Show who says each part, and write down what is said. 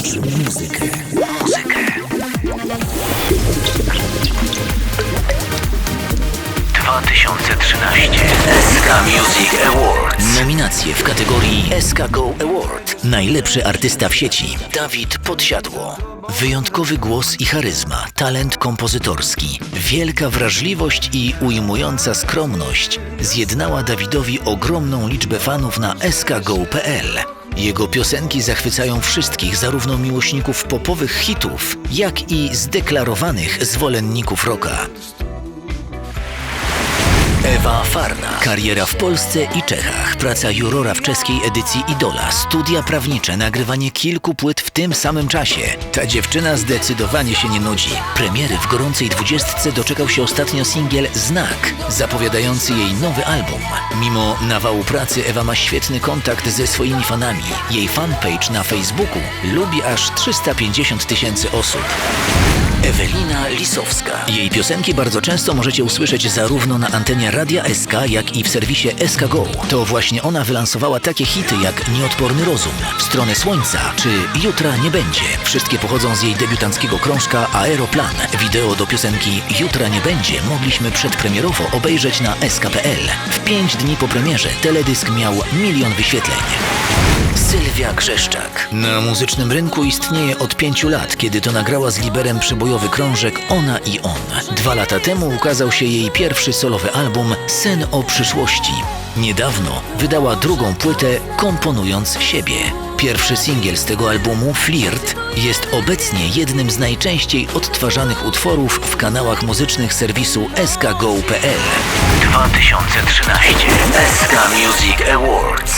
Speaker 1: Włącz muzykę. Muzykę. 2013 SK Music Awards. Nominacje w kategorii SK Go Award. Najlepszy artysta w sieci Dawid Podsiadło. Wyjątkowy głos i charyzma, talent kompozytorski, wielka wrażliwość i ujmująca skromność zjednała Dawidowi ogromną liczbę fanów na skgo.pl. Jego piosenki zachwycają wszystkich, zarówno miłośników popowych hitów, jak i zdeklarowanych zwolenników rocka. Ewa Farna. Kariera w Polsce i Czechach. Praca jurora w czeskiej edycji Idola. Studia prawnicze, nagrywanie kilku płyt w tym samym czasie. Ta dziewczyna zdecydowanie się nie nudzi. Premiery w gorącej dwudziestce doczekał się ostatnio singiel Znak, zapowiadający jej nowy album. Mimo nawału pracy Ewa ma świetny kontakt ze swoimi fanami. Jej fanpage na Facebooku lubi aż 350 tysięcy osób. Ewelina Lisowska. Jej piosenki bardzo często możecie usłyszeć zarówno na antenie Radia SK, jak i w serwisie SK Go. To właśnie ona wylansowała takie hity jak Nieodporny Rozum, W stronę Słońca czy Jutra nie będzie. Wszystkie pochodzą z jej debiutanckiego krążka Aeroplan. Wideo do piosenki Jutra nie będzie mogliśmy przedpremierowo obejrzeć na sk.pl. W pięć dni po premierze teledysk miał milion wyświetleń. Sylwia Grzeszczak. Na muzycznym rynku istnieje od pięciu lat, kiedy to nagrała z Liberem przebojowy krążek Ona i On. Dwa lata temu ukazał się jej pierwszy solowy album Sen o przyszłości. Niedawno wydała drugą płytę Komponując siebie. Pierwszy singiel z tego albumu, Flirt, jest obecnie jednym z najczęściej odtwarzanych utworów w kanałach muzycznych serwisu skgo.pl. 2013 SK Music Awards.